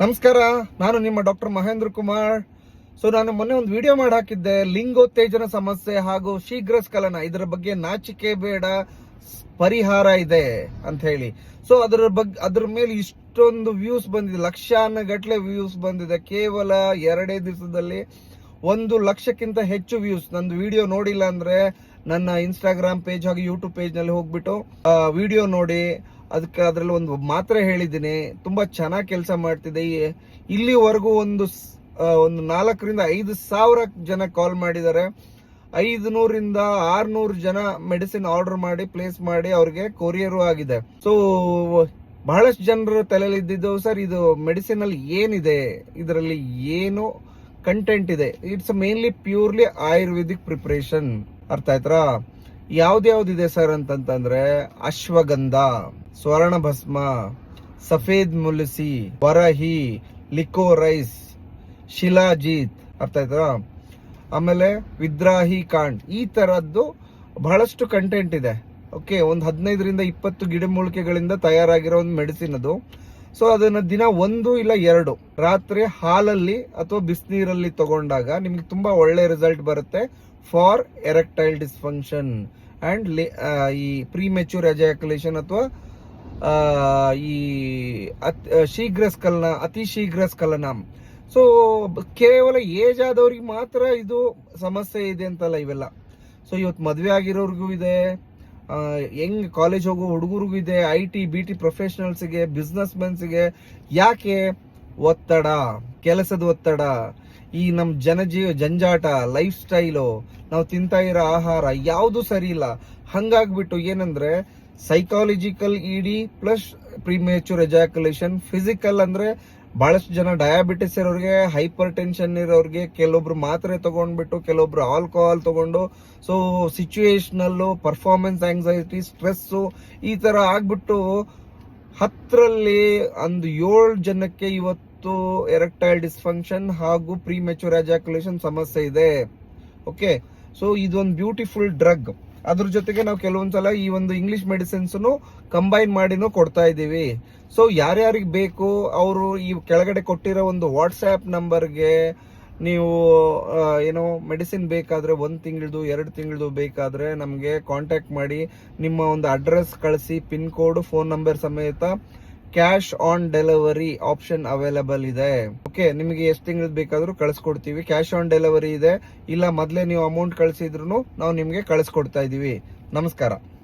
ನಮಸ್ಕಾರ, ನಾನು ನಿಮ್ಮ ಡಾಕ್ಟರ್ ಮಹೇಂದ್ರ ಕುಮಾರ್. ಸೊ ನಾನು ಮೊನ್ನೆ ಒಂದು ವಿಡಿಯೋ ಮಾಡಿ ಹಾಕಿದ್ದೆ ಲಿಂಗೋತ್ತೇಜನ ಸಮಸ್ಯೆ ಹಾಗೂ ಶೀಘ್ರ ಸ್ಖಲನ. ಇದರ ಬಗ್ಗೆ ನಾಚಿಕೆ ಬೇಡ, ಪರಿಹಾರ ಇದೆ ಅಂತ ಹೇಳಿ. ಸೊ ಅದರ ಬಗ್ಗೆ ಅದ್ರ ಮೇಲೆ ಇಷ್ಟೊಂದು ವ್ಯೂಸ್ ಬಂದಿದೆ ಲಕ್ಷಾನ ಗಟ್ಟಲೆ ವ್ಯೂಸ್ ಬಂದಿದೆ. ಕೇವಲ ಎರಡೇ ದಿವಸದಲ್ಲಿ ಒಂದು ಲಕ್ಷಕ್ಕಿಂತ ಹೆಚ್ಚು ವ್ಯೂಸ್ ನಂದು ವಿಡಿಯೋ ನೋಡಿಲ್ಲ ಅಂದ್ರೆ ನನ್ನ ಇನ್ಸ್ಟಾಗ್ರಾಮ್ ಪೇಜ್ ಹಾಗೂ ಯೂಟ್ಯೂಬ್ ಪೇಜ್ನಲ್ಲಿ ಹೋಗ್ಬಿಟ್ಟು ವಿಡಿಯೋ ನೋಡಿ ಅದಕ್ಕೆ ಅದರಲ್ಲಿ ಒಂದು ಮಾತ್ರ ಹೇಳಿದ್ದೀನಿ. ತುಂಬಾ ಚೆನ್ನಾಗಿ ಕೆಲಸ ಮಾಡ್ತಿದೆ. ಇಲ್ಲಿವರೆಗೂ ಒಂದು ಒಂದು ನಾಲ್ಕರಿಂದ ಐದು ಸಾವಿರ ಜನ ಕಾಲ್ ಮಾಡಿದ್ದಾರೆ. ಐದು ನೂರಿಂದ ಆರ್ನೂರು ಜನ ಮೆಡಿಸಿನ್ ಆರ್ಡರ್ ಮಾಡಿ ಪ್ಲೇಸ್ ಮಾಡಿ ಅವ್ರಿಗೆ ಕೊರಿಯರು ಆಗಿದೆ. ಸೊ ಬಹಳಷ್ಟು ಜನರು ತಲೆಯಲ್ಲಿ ಇದ್ದಿದ್ದು, ಸರ್, ಇದು ಮೆಡಿಸಿನ್ ಅಲ್ಲಿ ಏನಿದೆ? ಇದರಲ್ಲಿ ಏನು ಕಂಟೆಂಟ್ ಇದೆ? It's mainly purely ayurvedic preparation ಅರ್ಥ ಆಯ್ತಾ ಯಾವ್ದ್ಯಾವ್ದಿದೆ ಸರ್ ಅಂತಂತಂದ್ರೆ ಅಶ್ವಗಂಧ, ಸ್ವರ್ಣ ಭಸ್ಮ, ಸಫೇದ್ ಮುಲಸಿ, ವರಹಿ ಲಿಕೋರೈಸ್ ಶಿಲಾಜೀತ್, ಅರ್ಥ ಆಯ್ತಾ? ಆಮೇಲೆ ವಿದ್ರಾಹಿ ಕಾಂಡ್, ಈ ತರದ್ದು ಬಹಳಷ್ಟು ಕಂಟೆಂಟ್ ಇದೆ. ಓಕೆ ಒಂದು ಹದಿನೈದರಿಂದ ಇಪ್ಪತ್ತು ಗಿಡಮೂಲಿಕೆಗಳಿಂದ ತಯಾರಾಗಿರೋ ಒಂದು ಮೆಡಿಸಿನ್ ಅದು. ಸೊ ಅದನ್ನ ದಿನ ಒಂದು ಇಲ್ಲ ಎರಡು. ರಾತ್ರಿ ಹಾಲಲ್ಲಿ ಅಥವಾ ಬಿಸಿನೀರಲ್ಲಿ ತಗೊಂಡಾಗ ನಿಮ್ಗೆ ತುಂಬಾ ಒಳ್ಳೆ ರಿಸಲ್ಟ್ ಬರುತ್ತೆ ಫಾರ್ ಎರೆಕ್ಟೈಲ್ ಡಿಸ್ಫಂಕ್ಷನ್ ಅಂಡ್ ಈ ಪ್ರೀಮೆಚ್ಯೂರ್ ಎಜಾಕ್ಯುಲೇಷನ್ ಅಥವಾ ಈ ಶೀಘ್ರ ಸ್ಕಲನ, ಅತಿ ಶೀಘ್ರ ಸ್ಕಲನ. ಸೊ ಕೇವಲ ಏಜ್ ಆದವ್ರಿಗೆ ಮಾತ್ರ ಇದು ಸಮಸ್ಯೆ ಇದೆ ಅಂತಲ್ಲ ಇವೆಲ್ಲ. ಸೊ ಇವತ್ತು ಮದುವೆ ಆಗಿರೋರಿಗೂ ಇದೆ. ಹೆಂಗ್ ಕಾಲೇಜ್ ಹೋಗೋ ಹುಡುಗರಿಗೂ ಇದೆ ಐ ಟಿ ಬಿ ಟಿ ಪ್ರೊಫೆಷನಲ್ಸ್ಗೆ ಬಿಸ್ನೆಸ್ ಮೆನ್ಸ್ಗೆ ಯಾಕೆ ಒತ್ತಡ, ಕೆಲಸದ ಒತ್ತಡ? ಈ ನಮ್ಮ ಜನಜೀವ ಜಂಜಾಟ ಲೈಫ್ ಸ್ಟೈಲು ನಾವು ತಿಂತಾ ಇರೋ ಆಹಾರ ಯಾವುದು ಸರಿ ಇಲ್ಲ. ಹಂಗಾಗ್ಬಿಟ್ಟು ಏನಂದ್ರೆ psychological ED plus premature ejaculation physical ಅಂದ್ರೆ ಬಹಳಷ್ಟು ಜನ ಡಯಾಬಿಟಿಸ್ ಇರೋರಿಗೆ ಹೈಪರ್ ಟೆನ್ಷನ್ ಇರೋರಿಗೆ ಕೆಲವೊಬ್ರು ಮಾತ್ರೆ ತಗೊಂಡ್ಬಿಟ್ಟು, ಕೆಲವೊಬ್ರು ಆಲ್ಕೋಹಾಲ್ ತಗೊಂಡು so situational performance anxiety stress ಈ ತರ ಆಗ್ಬಿಟ್ಟು ಹತ್ತರಲ್ಲಿ ಒಂದು ಏಳು ಜನಕ್ಕೆ ಇವತ್ತು ಎರೆಕ್ಟೈಲ್ ಡಿಸ್ಫಂಕ್ಷನ್ ಹಾಗೂ ಪ್ರಿಮೆಚೂರ್ ಎಜಾಕ್ಯುಲೇಷನ್ ಸಮಸ್ಯೆ ಇದೆ. ಓಕೆ ಸೊ ಇದೊಂದು ಬ್ಯೂಟಿಫುಲ್ ಡ್ರಗ್ ಅದ್ರ ಜೊತೆಗೆ ನಾವು ಕೆಲವೊಂದ್ಸಲ ಈ ಒಂದು ಇಂಗ್ಲಿಷ್ ಮೆಡಿಸಿನ್ಸ್ ಕಂಬೈನ್ ಮಾಡಿನೂ ಕೊಡ್ತಾ ಇದೀವಿ ಸೊ ಯಾರ್ಯಾರಿಗೆ ಬೇಕು, ಅವರು ಈ ಕೆಳಗಡೆ ಕೊಟ್ಟಿರೋ ಒಂದು ವಾಟ್ಸ್ಆ್ಯಪ್ ನಂಬರ್ಗೆ ನೀವು ಏನೋ ಮೆಡಿಸಿನ್ ಬೇಕಾದರೆ ಒಂದು ತಿಂಗಳದು, ಎರಡು ತಿಂಗಳದು ಬೇಕಾದರೆ ನಮಗೆ ಕಾಂಟ್ಯಾಕ್ಟ್ ಮಾಡಿ, ನಿಮ್ಮ ಒಂದು ಅಡ್ರೆಸ್ ಕಳಿಸಿ ಪಿನ್ ಕೋಡ್ ಫೋನ್ ನಂಬರ್ ಸಮೇತ cash on delivery option available ಇದೆ. ಓಕೆ ನಿಮಗೆ ಎಷ್ಟು ತಿಂಗಳದ್ದು ಬೇಕಾದ್ರೂ ಕಳಿಸ್ಕೊಡ್ತೀವಿ. ಕ್ಯಾಶ್ ಆನ್ ಡೆಲಿವರಿ ಇದೆ. ಇಲ್ಲ, ಮೊದಲೇ ನೀವು ಅಮೌಂಟ್ ಕಳಿಸಿದ್ರು ನಾವು ನಿಮಗೆ ಕಳಿಸ್ಕೊಡ್ತಾ ಇದ್ದೀವಿ ನಮಸ್ಕಾರ.